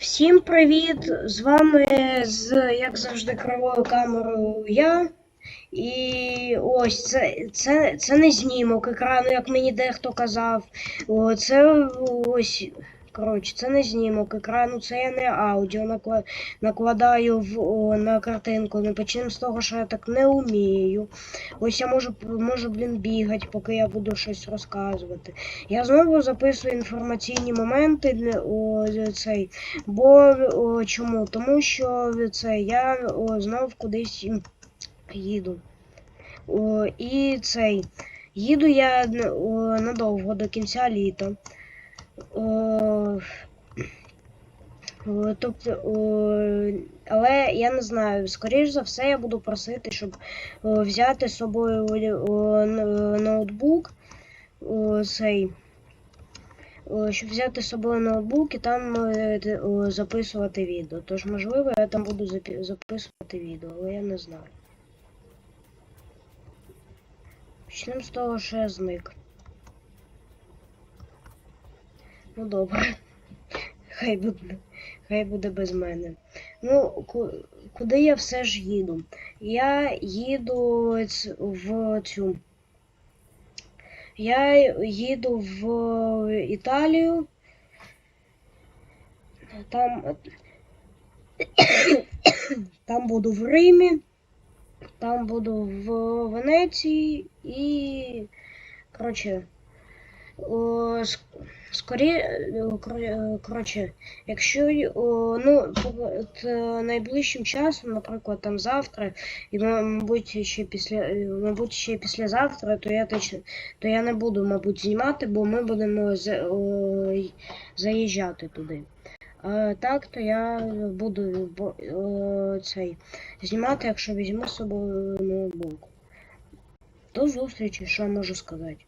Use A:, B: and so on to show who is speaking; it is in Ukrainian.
A: Всім привіт! З вами, з, як завжди, кривою камерою я. І ось це, це, це не знімок екрану, як мені дехто казав. Це ось. Коротше, це не знімок екрану, це я не аудіо накладаю в, о, на картинку. Не почнемо з того, що я так не вмію. Ось я можу, можу блін, бігати, поки я буду щось розказувати. Я знову записую інформаційні моменти для о, цей. Бо о, чому? Тому що це я о, знов кудись їду. О, і цей. Їду я о, надовго до кінця літа. О, тобто, о, але я не знаю, скоріш за все, я буду просити, щоб о, взяти з собою ноутбук. Цей. Щоб взяти з собою ноутбук і там е, записувати відео. Тож, можливо, я там буду записувати відео, але я не знаю. Почнемо з того, що я зник. Ну добре. Хай буде, хай буде без мене. Ну, куди я все ж їду? Я їду в цю. Я їду в Італію. Там, там буду в Римі, там буду в Венеції і. Коротше. О, е, е, коротше, якщо ну, е, найближчим часом, наприклад, там завтра, і мабуть ще після, мабуть, ще післязавтра, то я точно, то я не буду, мабуть, знімати, бо ми будемо заїжджати туди. А так, то я буду цей знімати, якщо візьму з собою ноутбук. До зустрічі, що я можу сказати.